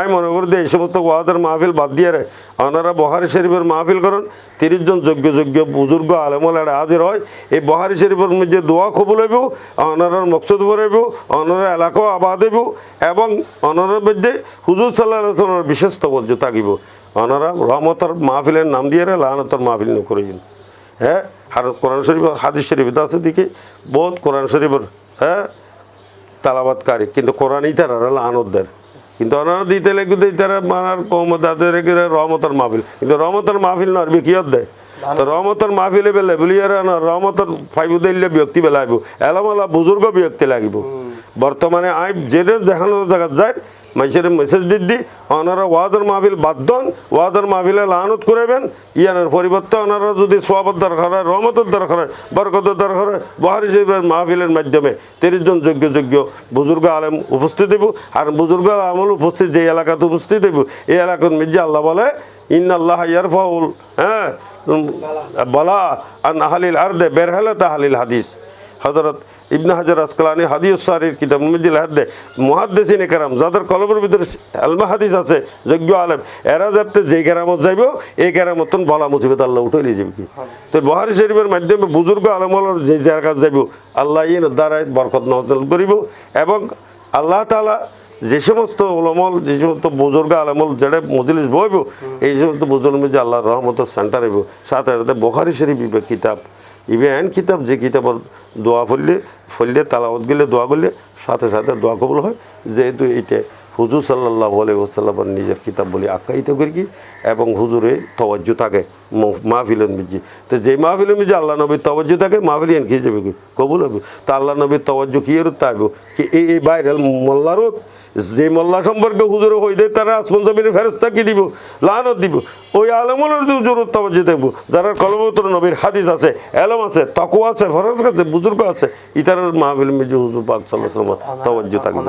আমি মনে করি যে এই সমস্ত ওয়াদের মাহফিল বাদ দিয়ে রে। ওনারা বহারি শরীফের মাহফিল করেন, তিরিশ জন যোগ্য যোগ্য বুজুর্গ আলেমল এটা হাজির হয়। এই বহারি শরীফের মধ্যে দোয়া কবুল হইব ওনারার মকসুদ ভরাইব ওনারা এলাকাও আবাদ হইব এবং ওনারার মধ্যে হুজুর সাল্লাহ বিশেষ তবজ্জ থাকিব। ওনারা রহমতর মাহফিলের নাম দিয়ে রে মাহফিল নকরেন হ্যাঁ আর কোরআন শরীফ, হাদিস শরীফ আছে দিকে বহুত কোরআন শরীফের হ্যাঁ তালাবাতকারী, কিন্তু কোরআনই তারা আনন্দের কিন্তু ওনারা দিতে লেগে দিতে মানার কম তাদের রহমতর মাহফিল। কিন্তু রহমতর মাহফিল না আরবি কিয়ত দেয়? তো রহমতর মাহফিলে বেলে বলিয়ার রহমতের ফাইব দিলে ব্যক্তি বেলাইব। এলামালা বুজুর্গ ব্যক্তি লাগিব। বর্তমানে আই যে যেখানে জায়গা যায় মানুষের মেসেজ দিদি দি ওনারা ওয়াদের মাহফিল বাধ্যন ওয়াদের মাহফিলে লানত করাবেন ইয়ানের পরিবর্তে ওনারা যদি সোয়াবত দরকার হয় রহমতের দরকার হয় বরকতের দরকার হয় বহারি শরীফের মাহফিলের মাধ্যমে তিরিশ জন যোগ্য যোগ্য বুজুর্গ আলেম উপস্থিত দেব আর বুজুর্গ আমল উপস্থিত যে এলাকাতে উপস্থিত দেব এই এলাকার মির্জা আল্লাহ বলে ইন আল্লাহ ইয়ারফাউল হ্যাঁ বলা আন আহলিল আর্দে বের হলে তাহলিল হাদিস হজরত ইবনে হাজার আসকালানি হাদিস সারির কিতাব মিজিল হাদ্দে। মুহাদ্দেসিন কেরাম যাদের কলমের ভিতরে আলমা হাদিস আছে, যোগ্য আলেম, এরা যাতে যে কেরামত যাইব, এই কেরামতন বলা মুসিবত আল্লাহ উঠে নিয়ে যাবে কি? তো বহারি শরীফের মাধ্যমে বুজুর্গ আলমলের যে জায়গা যাইব, আল্লাহ ইন দ্বারাই বরকত নজল করিব এবং আল্লাহ তালা যে সমস্ত ওলমল যে সমস্ত বুজুর্গ আলমল যেটা মজলিস বইব, এই সমস্ত বুজুর্গ যে আল্লাহর রহমতের সেন্টার হইব সাথে বখারি শরীফ কিতাব ইভেন কিতাব, যে কিতাবের দোয়া ফললে ফললে তালাওয়াত গেলে, দোয়া করলে, সাথে সাথে দোয়া কবুল হয়। যেহেতু এটা হুজুর সাল্লাহ আলাইসাল্লামের নিজের কিতাব বলে আখ্যায়িত করি কি, এবং হুজুরে তওয়াজ্জু থাকে মাহফিলের মিজি তো যে মাহফিলের মিজি আল্লাহ নবীর তওয়াজ্জু থাকে মাহফিল এন খেয়ে যাবে কবুল হবে। তো আল্লাহ নবীর তওয়াজ্জু কি এর তাইব কি এই বাইরের মোল্লারও যে মোল্লা সম্পর্কে হুজুর হই দেয় তারা আসমান জমির ফেরস্তা কি দিব? লানত দিব। ওই আলমলের হুজুর তওয়াজ্জু দেখব যারা কলমতর নবীর হাদিস আছে, এলম আছে তকু আছে, ফরজ আছে, বুজুর্গ আছে, ইতারের মাহফিল মিজি হুজুর পাক সাল্লাহ তওয়াজ্জু থাকবে।